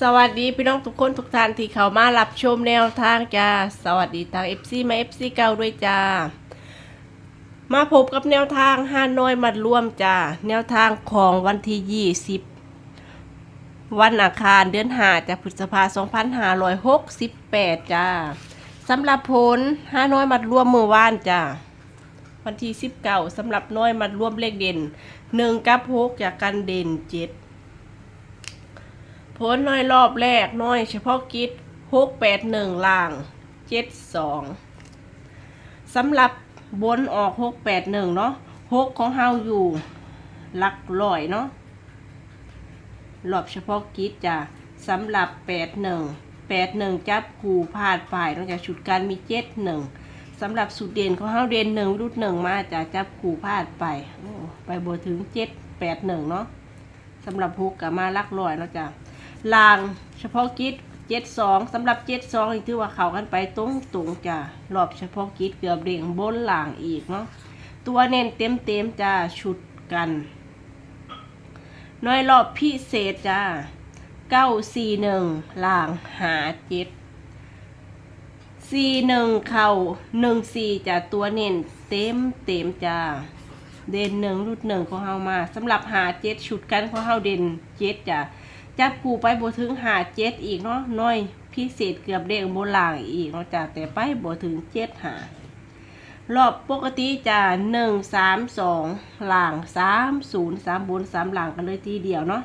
สวัสดีพี่น้องทุกคนทุกท่านที่เข้ามารับชมแนวทางจ้า สวัสดีทาง FC มา FC เก่าด้วยจ้า มาพบกับแนวทางห้าน้อยมัดร่วมจ้า แนวทางของวันที่ 20 วันอังคารเดือนหาจากพฤษภา2568 จ้าสำหรับผลห้าน้อยมัดร่วมมือว่านจ้า วันที่ 19สำหรับน้อยมัดร่วมเลขเด่น 1 กับ6จากกันเด่น 7 ผลน้อยรอบแรกน้อยเฉพาะกิจหกแปดหนึ่งล่างเจ็ดสองสำหรับบนออกหกแปดหนึ่งเนาะหกของเฮาอยู่หลักร้อยเนาะรอบเฉพาะกิจจ้ะสำหรับแปดหนึ่งแปดหนึ่งจับคู่พาดฝ่ายนอกจากชุดการมีเจ็ดหนึ่งสำหรับสุดเด่นของเฮาเด่นหนึ่งรุดหนึ่งมาจะจับคู่พาดไปไปบวถึงเจ็ดแปดหนึ่งเนาะสำหรับฮุกกับมาลักร้อยเนาะจ้ะ ลางเฉพาะกิจเจ็ดสองสำหรับเจ็ดสองนี่ถือว่าเข้ากันไปตรงตรงจ้ะรอบเฉพาะกิจเกือบเด้งบนหลางอีกเนาะตัวเน้นเต็มเต็มจ้าชุดกันน้อยรอบพิเศษจ้าเก้าสี่หนึ่งลางหาเจ็ดสี่หนึ่งเข่าหนึ่งสี่จ้ะตัวเน้นเต็มเต็มจ้าเด่นหนึ่งรุดหนึ่งของเฮามาสำหรับหาเจ็ดชุดกันของเฮาเด่นเจ็ดจ้ะ จับกูไปบถึงหาเจ็ดอีกเนาะน้อยพิเศษเกือบเด้งโบราณอีกเนาะจ้ะแต่ไปบถึงเจ็ดหารอบปกติจะหนึ่งสามสองหลังสามศูนย์สามบนสามหลังกันเลยทีเดียวเนาะ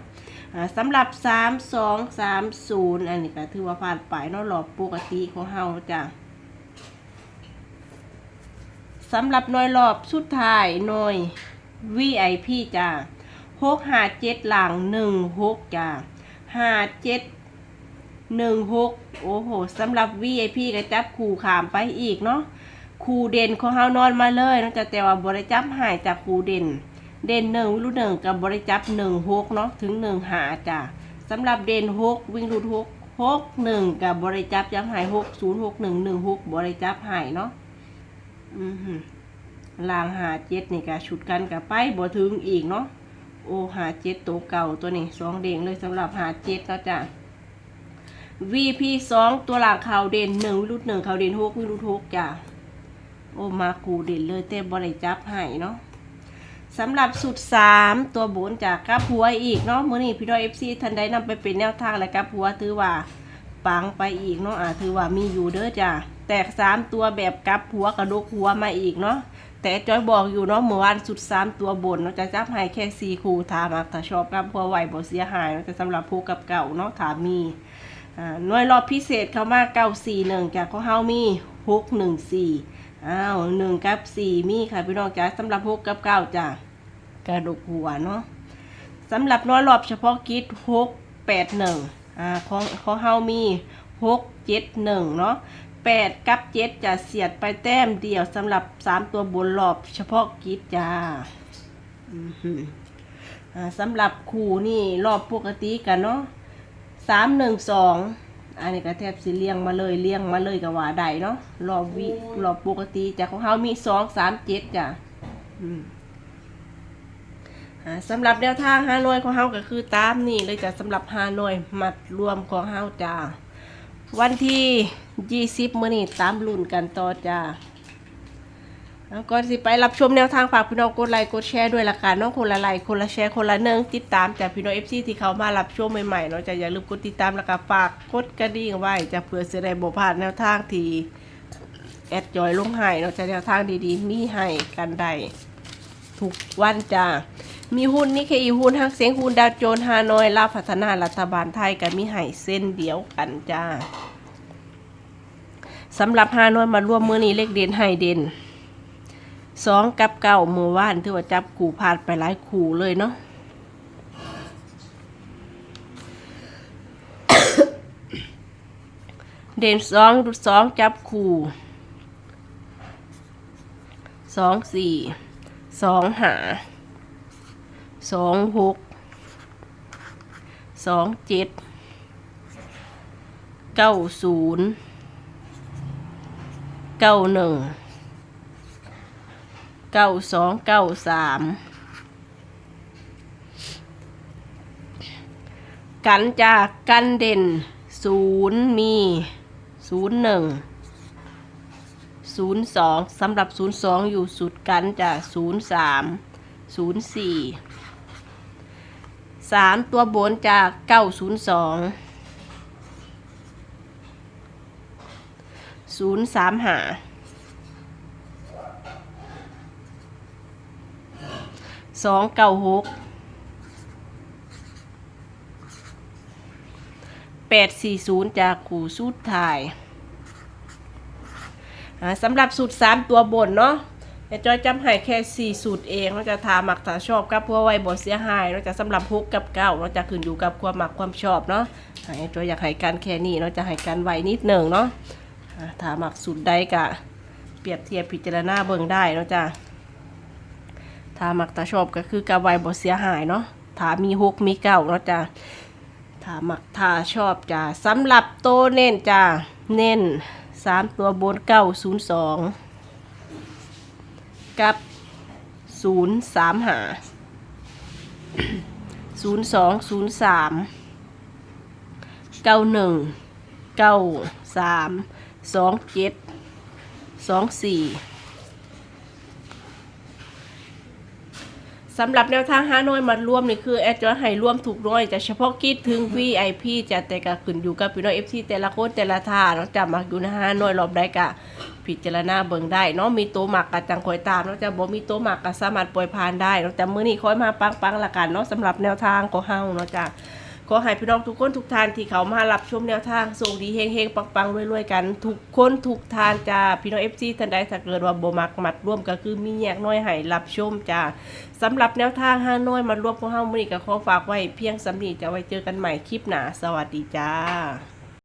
สำหรับสามสองสามศูนย์อันนี้ก็ถือว่าผ่านไปเนาะรอบปกติของเฮาจ้ะสำหรับหน้อยรอบสุดท้ายหน่อย VIP จ้ะหกหาเจ็ดหลังหนึ่งหกจ้ะ ห้าเจ็ดหนึ่งหกโอ้โหสำหรับ VIP ก็จับคู่ขามไปอีกเนาะคู่เด่นของเฮานอนมาเลยนอกจากแต่ว่าบริจับหายจากคู่เด่น เด่นหนึ่งวิรุหนึ่งกับบริจับหนึ่งหกเนาะถึงหนึ่งหาจ้ะสำหรับเด่นหกวิ่งรูดหกหกหนึ่งกับบริจับยังหายหกศูนย์หกหนึ่งหนึ่งหกบริจับหายเนาะอือหือลางหาเจ็ดนี่ก็ชุดกันกับไปบ่ถึงอีกเนาะ โอหาเจ็ดตัวเก่าตัวนี้สองเด้งเลยสำหรับหาเจ็ดแล้วจ้ะ VP สองตัวหลังข่าวเด่นหนึ่งวิรุธหนึ่งข่าวเด่นหกวิรุธหกจ้ะ โอมากูเด่นเลยแต่บริจับให้เนาะสำหรับสุดสามตัวบนจากกับหัวอีกเนาะมื่อนี้พี่ดอยเอฟซีทันได้นำไปเป็นแนวทางและกับหัวถือว่าปังไปอีกเนาะอ่าถือว่ามีอยู่เด้อจ้ะแตกสามตัวแบบกับหัวกระดกหัวมาอีกเนาะ แต่จอยบอกอยู่เนาะเมื่อวานสุดสามตัวบนเนาะจะจับให้แค่สี่คู่ถามอะถ้าชอบกับพัวไหวบ่เสียหายเนาะแต่สำหรับผู้กับเก่าเนาะถามมีอ่าหน่วยรอบพิเศษเข้ามาเก้าสี่หนึ่งจากขอเฮามีหกหนึ่งสี่อ้าวหนึ่งกับสี่มีค่ะพี่น้องจ้าสำหรับหกกับเก้าจ้ะกระดูกหัวเนาะสำหรับน้อยรอบเฉพาะกิจหกแปดหนึ่งอ่าของของเฮามีหกเจ็ดหนึ่งเนาะ แปดกับเจ็ดจะเสียดไปแต้มเดียวสำหรับสามตัวบนรอบเฉพาะกิจจ้าอือหืออ่าสำหรับคู่นี่รอบปกติกันเนาะสามหนึ่งสองอันนี้ก็แทบสิเลี้ยงมาเลยเลี้ยงมาเลยกับว่าใดเนาะรอบวิรอบปกติจากของเขามีสองสามเจ็ดจ้ะอืมอ่าสำหรับแนวทางฮานอยของเฮาก็คือตามนี่เลยจ้ะสำหรับฮานอยมัดรวมของเฮาจ้า วันที่ยี่สิบมื้อนี้ตามรุ่นกันต่อจ้าแล้วก็สิไปรับชมแนวทางฝากพี่น้องกดไลค์กดแชร์ด้วยละกันน้องคนละไลค์คนละแชร์คนละหนึ่งติดตามจากพี่น้องเอฟซีที่เขามารับชมใหม่ๆเนาะจะอย่าลืมกดติดตามแล้วก็ฝากกดกระดิ่งไว้จะเพื่อจะได้บ่พลาดแนวทางที่แอดจอยลงให้เนาะจะแนวทางดีๆมีให้กันได้ทุกวันจ้ามีหุ้นนี่เคอีหุ้นฮักเสียงหุ้นดาวโจนฮานอยลาพัฒนารัฐบาลไทยกับมีไห่เส้นเดียวกันจ้า สำหรับฮานอยมาร่วมมือนี้เลขเด่นไห่เด่นสองกับเก้ามือว่านที่ว่าจับขู่พาดไปหลายขู่เลยเนาะเด่นสองดุดสองจับขู่สองสี่สองหาสองหกสองเจ็ดเก้าศูนย์ เก้าหนึ่งเก้าสองเก้าสามกันจากกันเด่นศูนย์มีศูนย์หนึ่งศูนย์สองสำหรับศูนย์สองอยู่สุดกันจ้าศูนย์สามศูนย์สี่สามตัวบนจากเก้าศูนย์สอง ศูนย์สามหาสองเก้าหกแปดสี่ศูนย์จากขู่สุดถ่ายสำหรับสูตรสามตัวบนเนาะแต่จอยจำให้แค่สี่สูตรเองเราจะทาหมักถ้าชอบกับเพื่อไว้บ่เสียหายเราจะสำหรับฮุกกับเก้าเราจะขึ้นอยู่กับความหมักความชอบเนาะอ่าจอยอยากให้กันแค่นี้เราจะให้กันไวนิดหนึ่งเนาะ ถ้าหมักสูตรใดกะ เปรียบเทียบพิจารณาเบิ่งได้เนาะจ้ะถ้าหมักถ้าชอบก็คือกับไวบ่เสียหายเนาะถ้ามีฮุกมีเก้าเนาะจ้ะถ้ามักถ้าชอบจ้าสำหรับโตเน้นจ้าเน้นสามตัวบนเก้าศูนย์สองกับศูนย์สามหาศูนย์สองศูนย์สามเก้าหนึ่งเก้าสาม สองเจ็ดสองสี่สำหรับแนวทางฮานอยมัดรวมนี่คือแอดจอยให้ร่วมถูกร้อยจะเฉพาะกิจถึง VIP จะแต่ก็ขึ้นอยู่กับพี่น้อง FC แต่ละคนแต่ละท่าเนาะจะมักอยู่ในฮานอยรอบใดกะพิจารณาเบิ่งได้เนาะมีตัวหมักกะจังคอยตามเนาะจะบ่มีตัวหมักก็สามารถปล่อยผ่านได้เนาะแต่มื้อนี้คอยมาปังๆละกันเนาะสำหรับแนวทางของเฮาเนาะจ้ะ ขอให้พี่น้องทุกคนทุกท่านที่เขามารับชมแนวทางส่งดีเฮงเฮงปังปังรวยๆกัน ทุกคนทุกท่านจ้าพี่น้องเอฟซีท่านใดถ้าเกิดว่าบมักมัดร่วมก็คือมีแยกน้อยให้รับชมจ้าสำหรับแนวทางห้าน้อยมารวบพวกเฮามื้อนี้ก็ขอฝากไว้เพียงสำนีจะไว้เจอกันใหม่คลิปหน้าสวัสดีจ้า